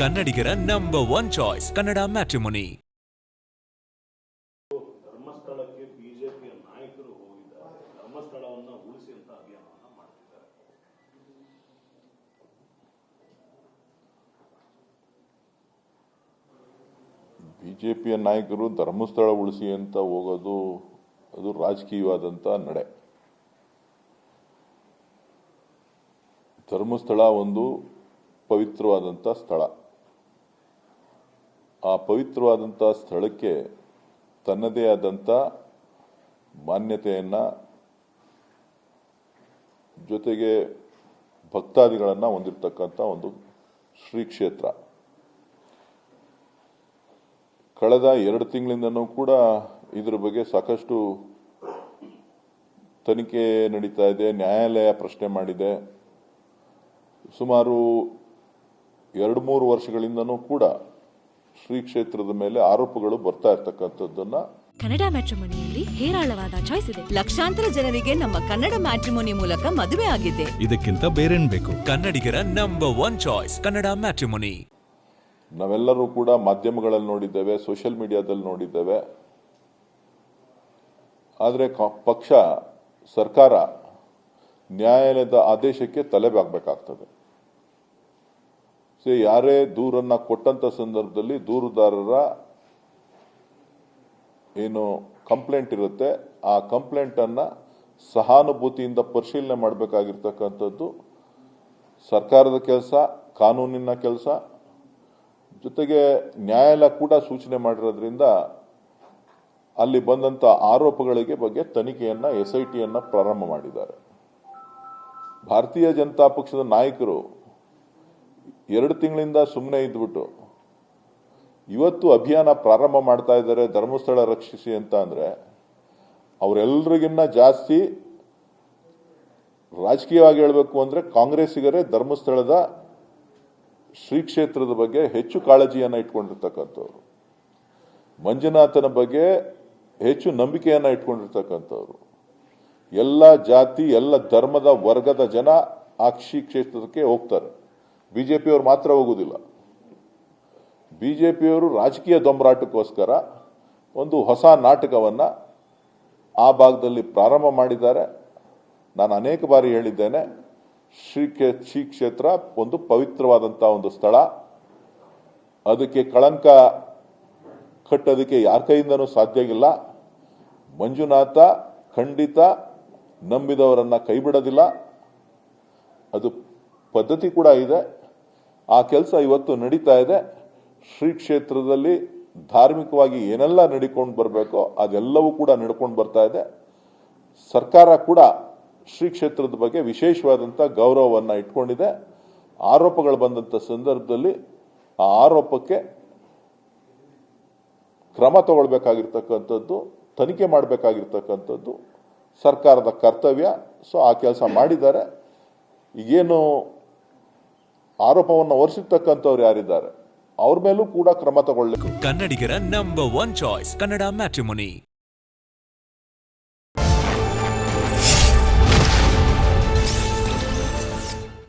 ಕನ್ನಡಿಗರ number one choice Kannada matrimony ಧರ್ಮಸ್ಥಳಕ್ಕೆ ಬಿಜೆಪಿಯ ನಾಯಕರು ಹೋಗಿದ್ದಾರೆ. ಧರ್ಮಸ್ಥಳವನ್ನ ಉಳಿಸಿ ಅಂತ ಅಭಿಯಾನವನ್ನು ಮಾಡ್ತಿದ್ದಾರೆ. ಬಿ ಜೆ ಪಿಯ ನಾಯಕರು ಧರ್ಮಸ್ಥಳ ಉಳಿಸಿ ಅಂತ ಹೋಗೋದು ಅದು ರಾಜಕೀಯವಾದಂಥ ನಡೆ. ಧರ್ಮಸ್ಥಳ ಒಂದು ಪವಿತ್ರವಾದಂಥ ಸ್ಥಳ. ಆ ಪವಿತ್ರವಾದಂಥ ಸ್ಥಳಕ್ಕೆ ತನ್ನದೇ ಆದಂಥ ಮಾನ್ಯತೆಯನ್ನು ಜೊತೆಗೆ ಭಕ್ತಾದಿಗಳನ್ನು ಹೊಂದಿರತಕ್ಕಂಥ ಒಂದು ಶ್ರೀ ಕ್ಷೇತ್ರ ಕಳೆದ ಎರಡು ತಿಂಗಳಿಂದನೂ ಕೂಡ ಇದರ ಬಗ್ಗೆ ಸಾಕಷ್ಟು ತನಿಖೆ ನಡೀತಾ ಇದೆ, ನ್ಯಾಯಾಲಯ ಪ್ರಶ್ನೆ ಮಾಡಿದೆ. ಸುಮಾರು ಎರಡು ಮೂರು ವರ್ಷಗಳಿಂದನೂ ಕೂಡ ಶ್ರೀ ಕ್ಷೇತ್ರದ ಮೇಲೆ ಆರೋಪಗಳು ಬರ್ತಾ ಇರ್ತಕ್ಕಂಥದ್ದನ್ನ ಕನ್ನಡ ಮ್ಯಾಟ್ರಿಮೋನಿಯಲ್ಲಿ ಹೇರಾಳವಾದ ಚಾಯ್ಸ್ ಇದೆ. ಲಕ್ಷಾಂತರ ಜನರಿಗೆ ನಮ್ಮ ಕನ್ನಡ ಮ್ಯಾಟ್ರಿಮೋನಿ ಮೂಲಕ ಮದುವೆ ಆಗಿದೆ. ಇದಕ್ಕಿಂತ ಬೇರೇನ್ ಬೇಕು? ಕನ್ನಡಿಗರ number one choice Kannada matrimony. ನಾವೆಲ್ಲರೂ ಕೂಡ ಮಾಧ್ಯಮಗಳಲ್ಲಿ ನೋಡಿದ್ದೇವೆ ಸೋಷಿಯಲ್ ಮೀಡಿಯಾದಲ್ಲಿ ನೋಡಿದ್ದೇವೆ. ಆದರೆ ಕಾ- ಪಕ್ಷ ಸರ್ಕಾರ ನ್ಯಾಯಾಲಯದ ಆದೇಶಕ್ಕೆ ತಲೆಬಾಗಬೇಕಾಗ್ತದೆ. ಸೊ ಯಾರೇ ದೂರನ್ನ ಕೊಟ್ಟಂತ ಸಂದರ್ಭದಲ್ಲಿ ದೂರುದಾರರ ಏನು ಕಂಪ್ಲೇಂಟ್ ಇರುತ್ತೆ, ಆ ಕಂಪ್ಲೇಂಟ್ ಅನ್ನ ಸಹಾನುಭೂತಿಯಿಂದ ಪರಿಶೀಲನೆ ಮಾಡಬೇಕಾಗಿರ್ತಕ್ಕಂಥದ್ದು ಸರ್ಕಾರದ ಕೆಲಸ, ಕಾನೂನಿನ ಕೆಲಸ. ಜೊತೆಗೆ ನ್ಯಾಯಾಲಯ ಕೂಡ ಸೂಚನೆ ಮಾಡಿರೋದ್ರಿಂದ ಅಲ್ಲಿ ಬಂದಂತ ಆರೋಪಗಳಿಗೆ ಬಗ್ಗೆ ತನಿಖೆಯನ್ನ ಎಸ್ ಐ ಟಿಯನ್ನು ಪ್ರಾರಂಭ ಮಾಡಿದ್ದಾರೆ. ಭಾರತೀಯ ಜನತಾ ಪಕ್ಷದ ನಾಯಕರು ಎರಡು ತಿಂಗಳಿಂದ ಸುಮ್ಮನೆ ಇದ್ಬಿಟ್ಟು. ಇವತ್ತು ಅಭಿಯಾನ ಪ್ರಾರಂಭ ಮಾಡ್ತಾ ಇದ್ದಾರೆ, ಧರ್ಮಸ್ಥಳ ರಕ್ಷಿಸಿ ಅಂತ ಅಂದರೆ ಅವರೆಲ್ಲರಿಗಿನ್ನ ಜಾಸ್ತಿ ರಾಜಕೀಯವಾಗಿ ಹೇಳಬೇಕು ಅಂದ್ರೆ ಕಾಂಗ್ರೆಸ್ಸಿಗರೇ ಧರ್ಮಸ್ಥಳದ ಶ್ರೀ ಕ್ಷೇತ್ರದ ಬಗ್ಗೆ ಹೆಚ್ಚು ಕಾಳಜಿಯನ್ನು ಇಟ್ಕೊಂಡಿರ್ತಕ್ಕಂಥವ್ರು. ಮಂಜುನಾಥನ ಬಗ್ಗೆ ಹೆಚ್ಚು ನಂಬಿಕೆಯನ್ನು ಇಟ್ಕೊಂಡಿರ್ತಕ್ಕಂಥವ್ರು. ಎಲ್ಲ ಜಾತಿ, ಎಲ್ಲ ಧರ್ಮದ ವರ್ಗದ ಜನ ಆ ಕ್ಷೇತ್ರಕ್ಕೆ ಹೋಗ್ತಾರೆ. ಬಿಜೆಪಿಯವರು ಮಾತ್ರ ಹೋಗುದಿಲ್ಲ. ಬಿಜೆಪಿಯವರು ರಾಜಕೀಯ ದೊಂಬರಾಟಕ್ಕೋಸ್ಕರ ಒಂದು ಹೊಸ ನಾಟಕವನ್ನು ಆ ಭಾಗದಲ್ಲಿ ಪ್ರಾರಂಭ ಮಾಡಿದ್ದಾರೆ. ನಾನು ಅನೇಕ ಬಾರಿ ಹೇಳಿದ್ದೇನೆ, ಶ್ರೀ ಶ್ರೀ ಕ್ಷೇತ್ರ ಒಂದು ಪವಿತ್ರವಾದಂಥ ಒಂದು ಸ್ಥಳ. ಅದಕ್ಕೆ ಕಳಂಕ ಕಟ್ಟೋದಕ್ಕೆ ಯಾರ ಕೈಯಿಂದನೂ ಸಾಧ್ಯ ಆಗಿಲ್ಲ. ಮಂಜುನಾಥ ಖಂಡಿತ ನಂಬಿದವರನ್ನ ಕೈಬಿಡೋದಿಲ್ಲ. ಅದು ಪದ್ಧತಿ ಕೂಡ ಇದೆ. ಆ ಕೆಲಸ ಇವತ್ತು ನಡೀತಾ ಇದೆ. ಶ್ರೀ ಕ್ಷೇತ್ರದಲ್ಲಿ ಧಾರ್ಮಿಕವಾಗಿ ಏನೆಲ್ಲ ನಡ್ಕೊಂಡು ಬರಬೇಕೋ ಅದೆಲ್ಲವೂ ಕೂಡ ನಡ್ಕೊಂಡು ಬರ್ತಾ ಇದೆ. ಸರ್ಕಾರ ಕೂಡ ಶ್ರೀ ಕ್ಷೇತ್ರದ ಬಗ್ಗೆ ವಿಶೇಷವಾದಂಥ ಗೌರವವನ್ನು ಇಟ್ಕೊಂಡಿದೆ. ಆರೋಪಗಳು ಬಂದಂಥ ಸಂದರ್ಭದಲ್ಲಿ ಆ ಆರೋಪಕ್ಕೆ ಕ್ರಮ ತಗೊಳ್ಬೇಕಾಗಿರ್ತಕ್ಕಂಥದ್ದು, ತನಿಖೆ ಮಾಡಬೇಕಾಗಿರ್ತಕ್ಕಂಥದ್ದು ಸರ್ಕಾರದ ಕರ್ತವ್ಯ. ಸೊ ಆ ಕೆಲಸ ಮಾಡಿದ್ದಾರೆ. ಈಗೇನು ಆರೋಪವನ್ನು ಹೊರಿಸಿರ್ತಕ್ಕಂಥವ್ರು ಯಾರಿದ್ದಾರೆ? ಅವ್ರ ಮೇಲೂ ಕೂಡ ಕ್ರಮ ತಗೊಳ್ಳಬೇಕು ಕನ್ನಡಿಗರ number one choice Kannada matrimony